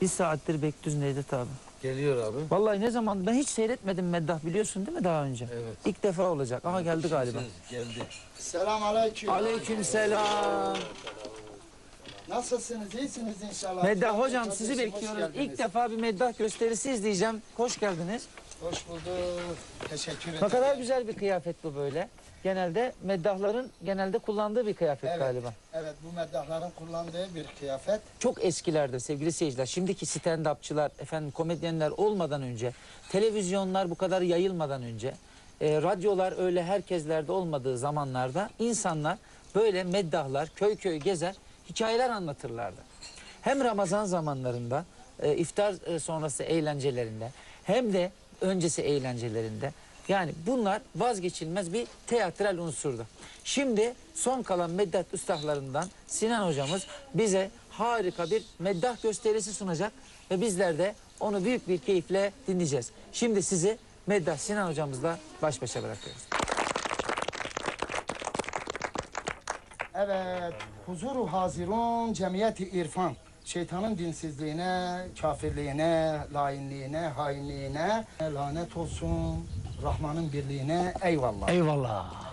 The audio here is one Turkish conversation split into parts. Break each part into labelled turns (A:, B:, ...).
A: Bir saattir bekliyoruz Necdet abi.
B: Geliyor abi.
A: Vallahi ne zaman ben hiç seyretmedim Meddah biliyorsun değil mi daha önce?
B: Evet.
A: İlk defa olacak. Aha geldi galiba.
B: Geldi.
C: Selam aleyküm.
A: Aleykümselam.
C: Nasılsınız? İyisiniz inşallah.
A: Meddah hocam
C: Kardeşim,
A: sizi
C: hoş
A: bekliyoruz.
C: geldiniz.
A: İlk defa bir Meddah gösterisi izleyeceğim. Hoş geldiniz.
C: Hoş bulduk. Teşekkür ederim.
A: Ne kadar güzel bir kıyafet bu böyle. Genelde meddahların genelde kullandığı bir kıyafet
C: Evet,
A: galiba.
C: evet bu meddahların kullandığı bir kıyafet.
A: Çok eskilerde sevgili seyirciler. Şimdiki stand-upçılar, efendim komedyenler olmadan önce, televizyonlar bu kadar yayılmadan önce, e, radyolar öyle herkeslerde olmadığı zamanlarda insanlar böyle meddahlar köy köy gezer, hikayeler anlatırlardı. Hem Ramazan zamanlarında, e, iftar e, sonrası eğlencelerinde, hem de öncesi eğlencelerinde. Yani bunlar vazgeçilmez bir teatral unsurdu. Şimdi son kalan meddah üstahlarından Sinan hocamız bize harika bir meddah gösterisi sunacak ve bizler de onu büyük bir keyifle dinleyeceğiz. Şimdi sizi meddah Sinan hocamızla baş başa bırakıyoruz.
C: Evet. Huzuru hazirun cemiyeti irfan. Şeytanın dinsizliğine, kafirliğine, lainliğine, hainliğine lanet olsun. Rahman'ın birliğine eyvallah.
A: Eyvallah.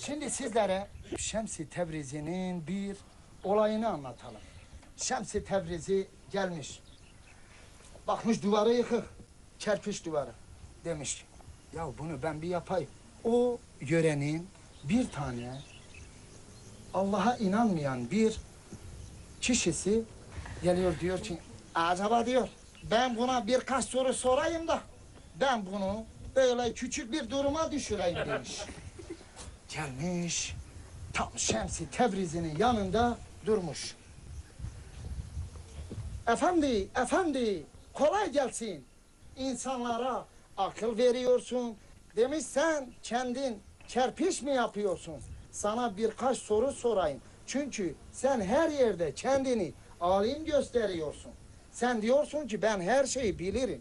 C: Şimdi sizlere Şems-i Tebrizi'nin bir olayını anlatalım. Şems-i Tebrizi gelmiş. Bakmış duvarı yıkık. Kerpiç duvarı. Demiş ya bunu ben bir yapayım. O yörenin bir tane Allah'a inanmayan bir kişisi geliyor diyor ki acaba diyor ben buna birkaç soru sorayım da ben bunu böyle küçük bir duruma düşüreyim demiş. Gelmiş tam Şemsi Tebrizi'nin yanında durmuş. Efendi, efendi kolay gelsin. İnsanlara akıl veriyorsun. Demiş sen kendin kerpiç mi yapıyorsun? Sana birkaç soru sorayım. Çünkü sen her yerde kendini alim gösteriyorsun. Sen diyorsun ki ben her şeyi bilirim.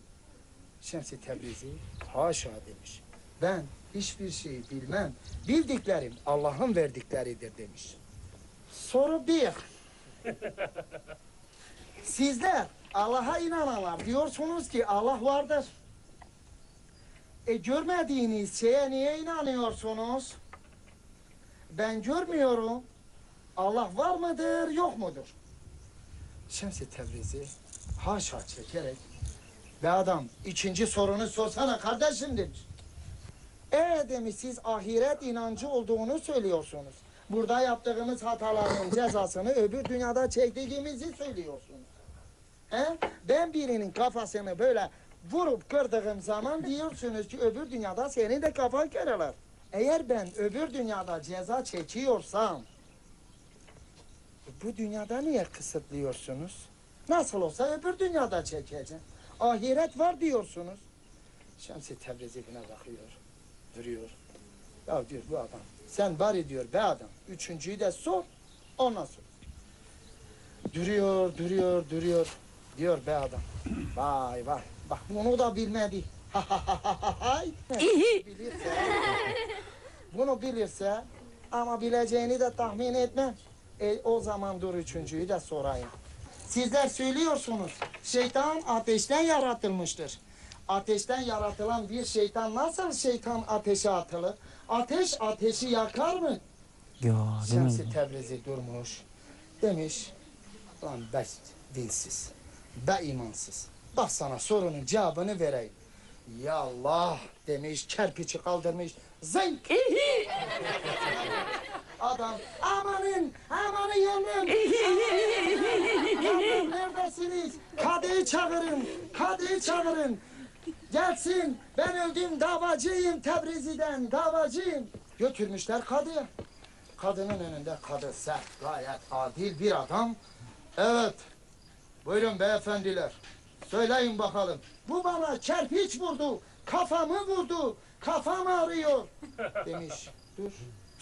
C: Şemsi Tebrizi haşa demiş. Ben hiçbir şeyi bilmem. Bildiklerim Allah'ın verdikleridir demiş. Soru bir. Sizler Allah'a inananlar diyorsunuz ki Allah vardır. E görmediğiniz şeye niye inanıyorsunuz? Ben görmüyorum. Allah var mıdır, yok mudur? Şems-i Tebrizi haşa çekerek ve adam ikinci sorunu sorsana kardeşim demiş. E demiş siz ahiret inancı olduğunu söylüyorsunuz. Burada yaptığımız hataların cezasını öbür dünyada çektiğimizi söylüyorsunuz. He? Ben birinin kafasını böyle vurup kırdığım zaman diyorsunuz ki öbür dünyada senin de kafan kırılır. Eğer ben öbür dünyada ceza çekiyorsam bu dünyada niye kısıtlıyorsunuz? Nasıl olsa öbür dünyada çekeceğim. Ahiret var diyorsunuz. Şemsi Tebrizi buna bakıyor. Duruyor. Ya diyor bu adam. Sen bari diyor be adam. Üçüncüyü de sor. Ondan sor. Duruyor, duruyor, duruyor. Diyor be adam. Vay vay. Bak bunu da bilmedi. bilirse, bunu bilirse ama bileceğini de tahmin etmem. E, o zaman dur üçüncüyü de sorayım. Sizler söylüyorsunuz. Şeytan ateşten yaratılmıştır. Ateşten yaratılan bir şeytan nasıl şeytan ateşe atılır? Ateş ateşi yakar mı?
A: Ya?
C: Şemsi Tebrizi durmuş. Demiş, lan be dinsiz, be imansız. Bak sana sorunun cevabını vereyim. Ya Allah demiş, kerpiçi kaldırmış, zınk. Adam, amanın, amanın yandım. Yandım, neredesiniz? Kadı'yı çağırın, Kadı'yı çağırın. Gelsin, ben öldüm davacıyım Tebrizi'den, davacıyım. Götürmüşler Kadı'ya. Kadının önünde kadı sert, gayet adil bir adam. Evet, buyurun beyefendiler. Söyleyin bakalım. Bu bana kerpiç vurdu, kafamı vurdu, kafam ağrıyor. Demiş, dur,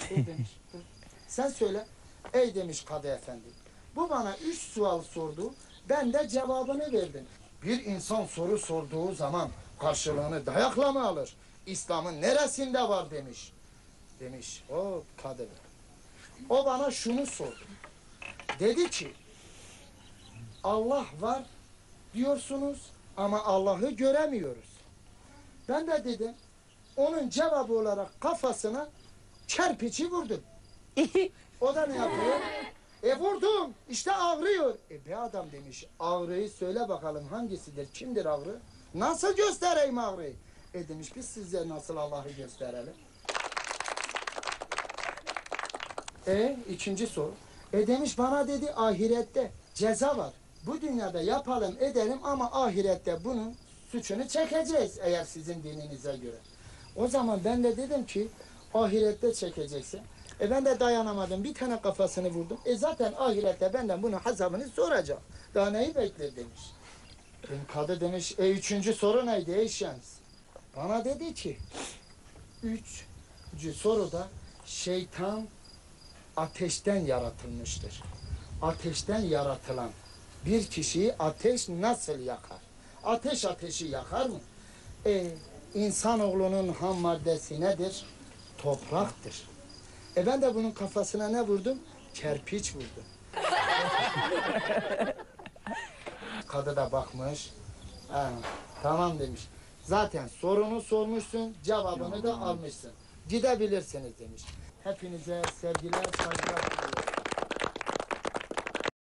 C: dur demiş, dur. Sen söyle. Ey demiş kadı efendi. Bu bana üç sual sordu, ben de cevabını verdim. Bir insan soru sorduğu zaman karşılığını dayakla mı alır? İslam'ın neresinde var demiş. Demiş, o kadı. O bana şunu sordu. Dedi ki, Allah var diyorsunuz ama Allah'ı göremiyoruz. Ben de dedim onun cevabı olarak kafasına kerpiçi vurdum. O da ne yapıyor? E vurdum. İşte ağrıyor. E be adam demiş. Ağrıyı söyle bakalım hangisidir? Kimdir ağrı? Nasıl göstereyim ağrıyı? E demiş biz size nasıl Allah'ı gösterelim? E ikinci soru. E demiş bana dedi ahirette ceza var. Bu dünyada yapalım edelim ama ahirette bunun suçunu çekeceğiz eğer sizin dininize göre. O zaman ben de dedim ki ahirette çekeceksin. E ben de dayanamadım. Bir tane kafasını vurdum. E zaten ahirette benden bunun hesabını soracak. Daha neyi bekler demiş. Benim kadı demiş, e üçüncü soru neydi ey şems? Bana dedi ki, üçüncü soruda şeytan ateşten yaratılmıştır. Ateşten yaratılan bir kişiyi ateş nasıl yakar? Ateş ateşi yakar mı? E, insanoğlunun ham maddesi nedir? Topraktır. E ben de bunun kafasına ne vurdum? Kerpiç vurdum. Kadı da bakmış. Ha, tamam demiş. Zaten sorunu sormuşsun, cevabını da almışsın. Gidebilirsiniz demiş. Hepinize sevgiler, saygılar.